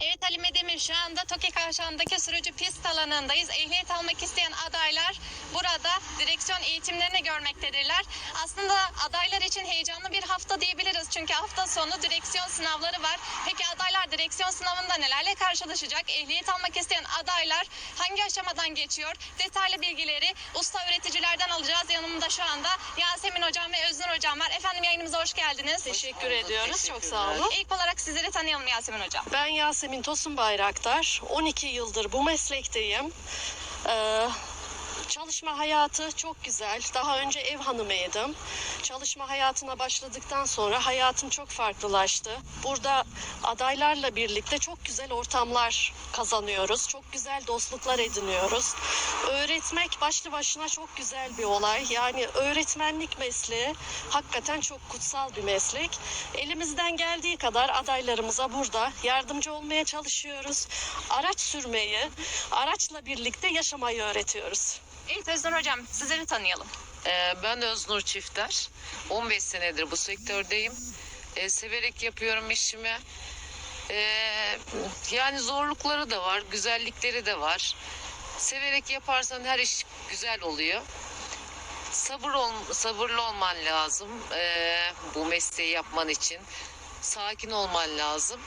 Evet Halime Demir şu anda TOKİ Kavşağı'ndaki sürücü pist alanındayız. Ehliyet almak isteyen adaylar burada direksiyon eğitimlerini görmektedirler. Aslında adaylar için heyecanlı bir hafta diyebiliriz. Çünkü hafta sonu direksiyon sınavları var. Peki adaylar direksiyon sınavında nelerle karşılaşacak? Ehliyet almak isteyen adaylar hangi aşamadan geçiyor? Detaylı bilgileri usta öğreticilerden alacağız. Yanımda şu anda Yasemin Hocam ve Öznur Hocam var. Efendim yayınımıza hoş geldiniz. Teşekkür ediyoruz. Çok sağ olun. İlk olarak sizleri tanıyalım Yasemin Hocam. Ben Yasemin Tosun Bayraktar. 12 yıldır bu meslekteyim. Ee, çalışma hayatı çok güzel. Daha önce ev hanımıydım. Çalışma hayatına başladıktan sonra hayatım çok farklılaştı. Burada adaylarla birlikte çok güzel ortamlar kazanıyoruz. Çok güzel dostluklar ediniyoruz. Öğretmek başlı başına çok güzel bir olay. Yani öğretmenlik mesleği hakikaten çok kutsal bir meslek. Elimizden geldiği kadar adaylarımıza burada yardımcı olmaya çalışıyoruz. Araç sürmeyi, araçla birlikte yaşamayı öğretiyoruz. Evet Öznur Hocam sizleri tanıyalım. Ee, Ben Öznur Çifter. 15 senedir bu sektördeyim. Ee, severek yapıyorum işimi. Ee, yani zorlukları da var, güzellikleri de var. Severek yaparsan her iş güzel oluyor. Sabır ol, sabırlı olman lazım ee, bu mesleği yapman için. Sakin olman lazım.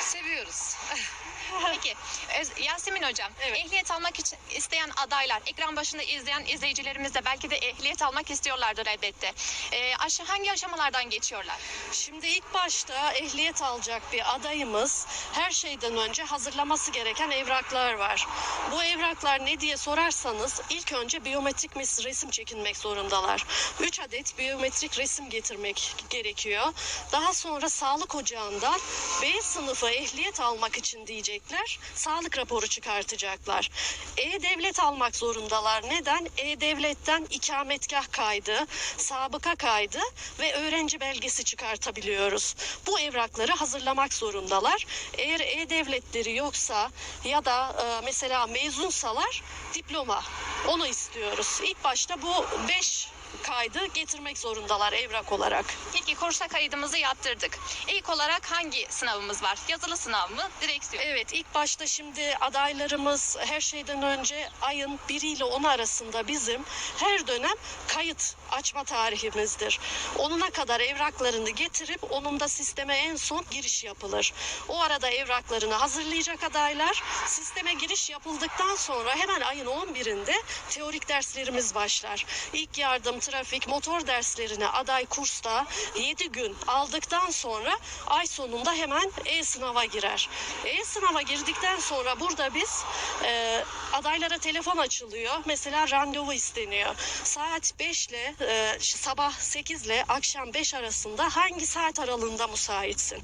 Seviyoruz. Peki Öz- Yasemin Hocam Evet. ehliyet almak için isteyen adaylar ekran başında izleyen izleyicilerimiz de belki de ehliyet almak istiyorlardır elbette. Ee, aşa- hangi aşamalardan geçiyorlar? Şimdi ilk başta ehliyet alacak bir adayımız her şeyden önce hazırlaması gereken evraklar var. Bu evraklar ne diye sorarsanız ilk önce biyometrik mes- resim çekinmek zorundalar. 3 adet biyometrik resim getirmek gerekiyor. Daha sonra sağlık ocağından B sınıfı ehliyet almak için diyecekler. Sağlık raporu çıkartacaklar. E-Devlet almak zorundalar. Neden? E-Devlet'ten ikametgah kaydı, sabıka kaydı ve öğrenci belgesi çıkartabiliyoruz. Bu evrakları hazırlamak zorundalar. Eğer E-Devletleri yoksa ya da e, mesela mezunsalar diploma onu istiyoruz. İlk başta bu 5 kaydı getirmek zorundalar evrak olarak. Peki kursa kaydımızı yaptırdık. İlk olarak hangi sınavımız var? Yazılı sınav mı? Direksiyon. Evet ilk başta şimdi adaylarımız her şeyden önce ayın 1 ile 10 arasında bizim her dönem kayıt açma tarihimizdir. Onuna kadar evraklarını getirip onun da sisteme en son giriş yapılır. O arada evraklarını hazırlayacak adaylar sisteme giriş yapıldıktan sonra hemen ayın 11'inde teorik derslerimiz başlar. İlk yardım, trafik, motor derslerini aday kursta 7 gün aldıktan sonra ay sonunda hemen e-sınava girer. E-sınava girdikten sonra burada biz e, adaylara telefon açılıyor. Mesela randevu isteniyor. Saat 5 ile e, sabah 8 ile akşam 5 arasında hangi saat aralığında müsaitsin?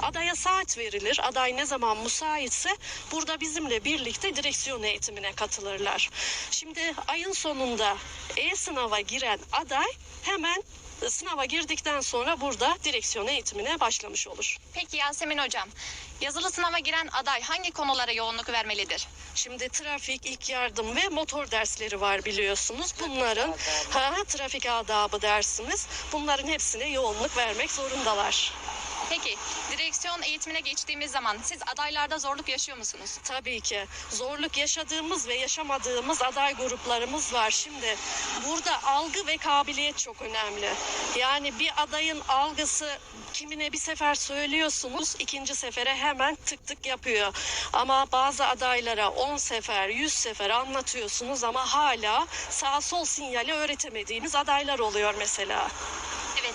Adaya saat verilir. Aday ne zaman müsaitse burada bizimle birlikte direksiyon eğitimine katılırlar. Şimdi ayın sonunda e-sınava giren aday hemen sınava girdikten sonra burada direksiyon eğitimine başlamış olur. Peki Yasemin Hocam yazılı sınava giren aday hangi konulara yoğunluk vermelidir? Şimdi trafik, ilk yardım ve motor dersleri var biliyorsunuz. Bunların ha, trafik adabı dersimiz. Bunların hepsine yoğunluk vermek zorundalar. Peki direksiyon eğitimine geçtiğimiz zaman siz adaylarda zorluk yaşıyor musunuz? Tabii ki zorluk yaşadığımız ve yaşamadığımız aday gruplarımız var. Şimdi burada algı ve kabiliyet çok önemli. Yani bir adayın algısı kimine bir sefer söylüyorsunuz, ikinci sefere hemen tık tık yapıyor. Ama bazı adaylara 10 sefer, 100 sefer anlatıyorsunuz ama hala sağ sol sinyali öğretemediğimiz adaylar oluyor mesela. Evet.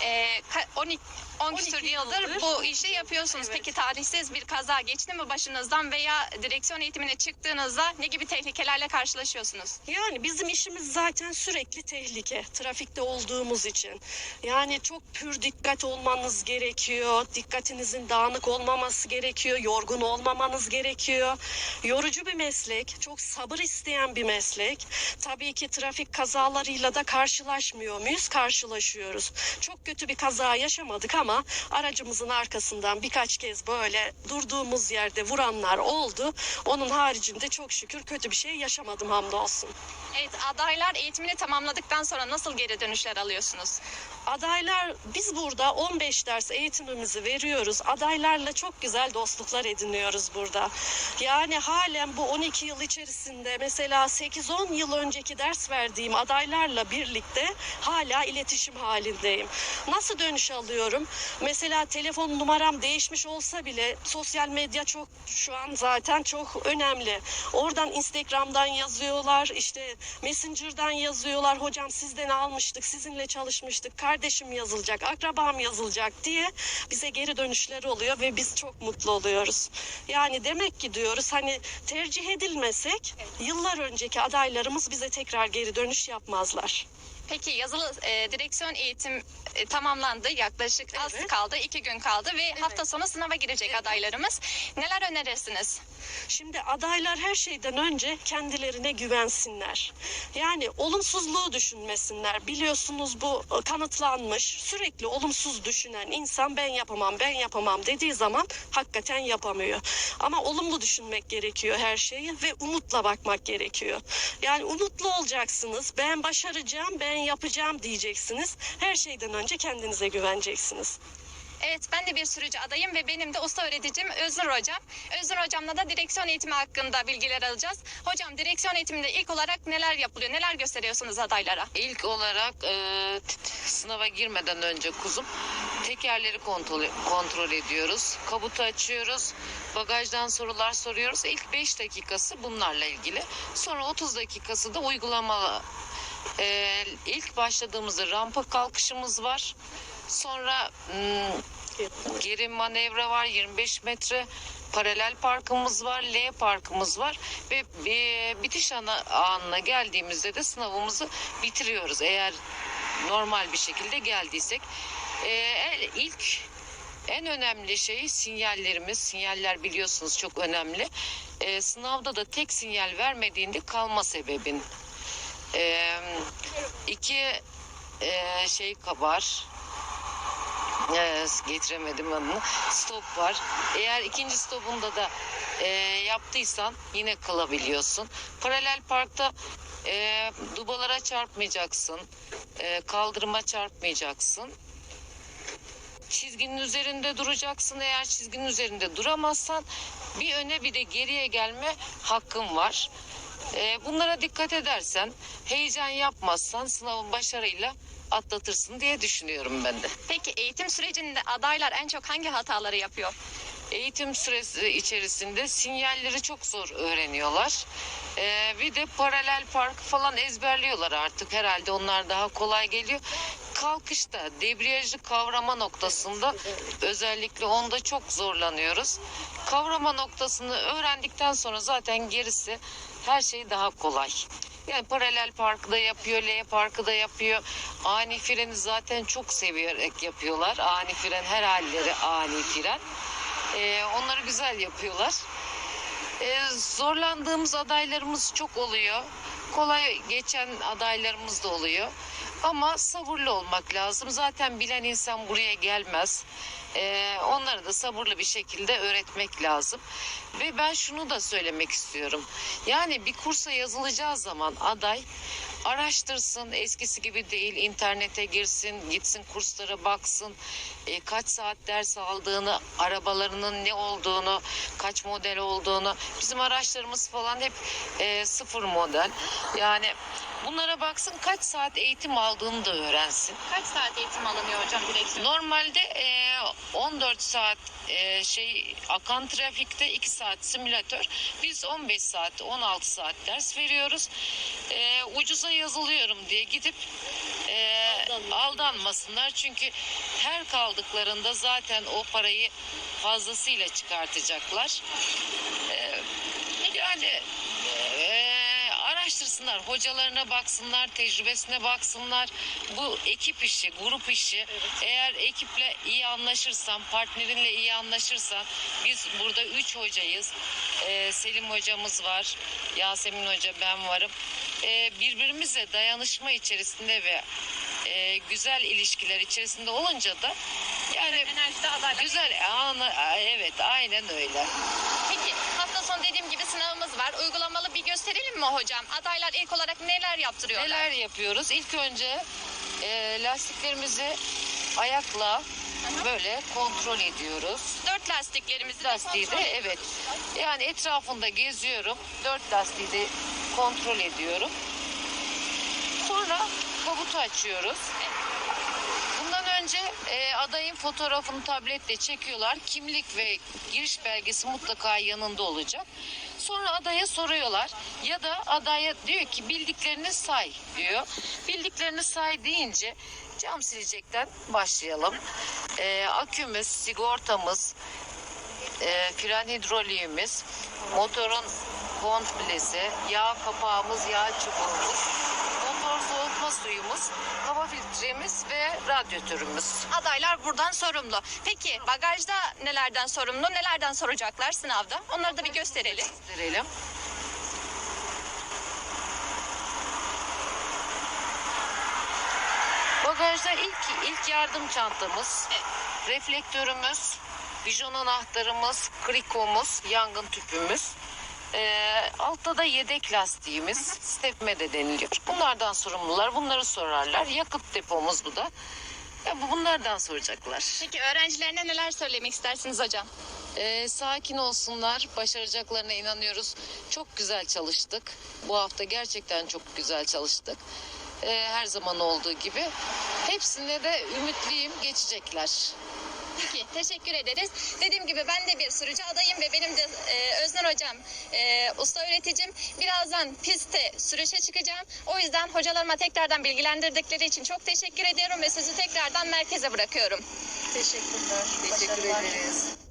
Ee, ka- 12 10 12 küsur yıldır yıldır. bu işi yapıyorsunuz. Evet. Peki talihsiz bir kaza geçti mi başınızdan veya direksiyon eğitimine çıktığınızda ne gibi tehlikelerle karşılaşıyorsunuz? Yani bizim işimiz zaten sürekli tehlike. Trafikte olduğumuz için. Yani çok pür dikkat olmanız gerekiyor. Dikkatinizin dağınık olmaması gerekiyor. Yorgun olmamanız gerekiyor. Yorucu bir meslek. Çok sabır isteyen bir meslek. Tabii ki trafik kazalarıyla da karşılaşmıyor muyuz? Karşılaşıyoruz. Çok kötü bir kaza yaşamadık ama ama aracımızın arkasından birkaç kez böyle durduğumuz yerde vuranlar oldu. Onun haricinde çok şükür kötü bir şey yaşamadım hamdolsun. Evet adaylar eğitimini tamamladıktan sonra nasıl geri dönüşler alıyorsunuz? Adaylar biz burada 15 ders eğitimimizi veriyoruz. Adaylarla çok güzel dostluklar ediniyoruz burada. Yani halen bu 12 yıl içerisinde mesela 8-10 yıl önceki ders verdiğim adaylarla birlikte hala iletişim halindeyim. Nasıl dönüş alıyorum? Mesela telefon numaram değişmiş olsa bile sosyal medya çok şu an zaten çok önemli. Oradan Instagram'dan yazıyorlar, işte Messenger'dan yazıyorlar. Hocam sizden almıştık, sizinle çalışmıştık. Kardeşim yazılacak, akrabam yazılacak diye bize geri dönüşler oluyor ve biz çok mutlu oluyoruz. Yani demek ki diyoruz hani tercih edilmesek yıllar önceki adaylarımız bize tekrar geri dönüş yapmazlar. Peki yazılı e, direksiyon eğitim e, tamamlandı. Yaklaşık az Evet. kaldı. iki gün kaldı ve hafta sonu sınava girecek adaylarımız. Neler önerirsiniz? Şimdi adaylar her şeyden önce kendilerine güvensinler. Yani olumsuzluğu düşünmesinler. Biliyorsunuz bu e, kanıtlanmış. Sürekli olumsuz düşünen insan ben yapamam, ben yapamam dediği zaman hakikaten yapamıyor. Ama olumlu düşünmek gerekiyor her şeyi ve umutla bakmak gerekiyor. Yani umutlu olacaksınız. Ben başaracağım, ben yapacağım diyeceksiniz. Her şeyden önce kendinize güveneceksiniz. Evet ben de bir sürücü adayım ve benim de usta öğreticim Öznur Hocam. Öznur Hocam'la da direksiyon eğitimi hakkında bilgiler alacağız. Hocam direksiyon eğitiminde ilk olarak neler yapılıyor? Neler gösteriyorsunuz adaylara? İlk olarak e, sınava girmeden önce kuzum tekerleri kontrol, kontrol ediyoruz. Kabutu açıyoruz. Bagajdan sorular soruyoruz. İlk 5 dakikası bunlarla ilgili. Sonra 30 dakikası da uygulamalı. E, ilk başladığımızda rampa kalkışımız var. Sonra hmm, geri manevra var 25 metre. Paralel parkımız var, L parkımız var ve e, bitiş ana, anına geldiğimizde de sınavımızı bitiriyoruz. Eğer normal bir şekilde geldiysek. E, el- ilk en önemli şey sinyallerimiz. Sinyaller biliyorsunuz çok önemli. E, sınavda da tek sinyal vermediğinde kalma sebebin. E, iki e, şey var. Ee, getiremedim adını. Stop var. Eğer ikinci stopunda da e, yaptıysan yine kalabiliyorsun. Paralel parkta e, dubalara çarpmayacaksın. E, kaldırıma çarpmayacaksın. Çizginin üzerinde duracaksın. Eğer çizginin üzerinde duramazsan bir öne bir de geriye gelme hakkın var. E, bunlara dikkat edersen, heyecan yapmazsan sınavın başarıyla atlatırsın diye düşünüyorum ben de. Peki eğitim sürecinde adaylar en çok hangi hataları yapıyor? Eğitim süresi içerisinde sinyalleri çok zor öğreniyorlar. Ee, bir de paralel park falan ezberliyorlar artık. Herhalde onlar daha kolay geliyor. Kalkışta debriyajı kavrama noktasında özellikle onda çok zorlanıyoruz. Kavrama noktasını öğrendikten sonra zaten gerisi her şey daha kolay. Yani paralel parkı da yapıyor, L parkı da yapıyor. Ani freni zaten çok severek yapıyorlar. Ani fren her halleri ani fren. Ee, onları güzel yapıyorlar. Ee, zorlandığımız adaylarımız çok oluyor. Kolay geçen adaylarımız da oluyor. Ama sabırlı olmak lazım. Zaten bilen insan buraya gelmez. Ee, onları da sabırlı bir şekilde öğretmek lazım. Ve ben şunu da söylemek istiyorum. Yani bir kursa yazılacağı zaman aday araştırsın eskisi gibi değil internete girsin gitsin kurslara baksın e, kaç saat ders aldığını arabalarının ne olduğunu kaç model olduğunu bizim araçlarımız falan hep e, sıfır model yani bunlara baksın kaç saat eğitim aldığını da öğrensin Kaç saat eğitim alınıyor hocam direksiyon? Normalde e, 14 saat e, şey akan trafikte 2 saat simülatör. Biz 15 saat 16 saat ders veriyoruz. E, ucuza yazılıyorum diye gidip e, aldanmasınlar. Çünkü her kaldıklarında zaten o parayı fazlasıyla çıkartacaklar. E, yani e, araştırsınlar, hocalarına baksınlar, tecrübesine baksınlar. Bu ekip işi, grup işi. Eğer ekiple iyi anlaşırsan, partnerinle iyi anlaşırsan, biz burada üç hocayız. Ee, Selim hocamız var, Yasemin hoca, ben varım. Ee, birbirimizle dayanışma içerisinde ve e, güzel ilişkiler içerisinde olunca da Yani enerjide güzel. Ana- evet aynen öyle. Peki hafta sonu dediğim gibi sınavımız var. Uygulamalı bir gösterelim mi hocam? Adaylar ilk olarak neler yaptırıyorlar? Neler yapıyoruz? İlk önce e, lastiklerimizi ayakla böyle kontrol ediyoruz. Dört lastiklerimizi de lastiği kontrol de evet. Yani etrafında geziyorum. Dört lastiği de kontrol ediyorum. Sonra kabutu açıyoruz. Bundan önce e, adayın fotoğrafını tabletle çekiyorlar. Kimlik ve giriş belgesi mutlaka yanında olacak. Sonra adaya soruyorlar ya da adaya diyor ki bildiklerini say diyor. Bildiklerini say deyince cam silecekten başlayalım. E, akümüz, sigortamız, e, fren hidroliğimiz, motorun komplesi, yağ kapağımız, yağ çubuğumuz, motor soğutma suyumuz, hava filtremiz ve radyatörümüz. Adaylar buradan sorumlu. Peki bagajda nelerden sorumlu? Nelerden soracaklar sınavda? Onları da bir gösterelim. Gösterelim. Bagajda ilk ilk yardım çantamız, reflektörümüz, vijon anahtarımız, krikomuz, yangın tüpümüz. Ee, altta da yedek lastiğimiz, stepme de deniliyor. Bunlardan sorumlular, bunları sorarlar. Yakıt depomuz bu da. Ya bu bunlardan soracaklar. Peki öğrencilerine neler söylemek istersiniz hocam? Ee, sakin olsunlar, başaracaklarına inanıyoruz. Çok güzel çalıştık. Bu hafta gerçekten çok güzel çalıştık. Ee, her zaman olduğu gibi. Hepsine de ümitliyim, geçecekler. Peki teşekkür ederiz. Dediğim gibi ben de bir sürücü adayım ve benim de e, Özner hocam e, usta öğreticim. Birazdan pistte sürüşe çıkacağım. O yüzden hocalarıma tekrardan bilgilendirdikleri için çok teşekkür ediyorum ve sizi tekrardan merkeze bırakıyorum. Teşekkürler. Teşekkür ederiz.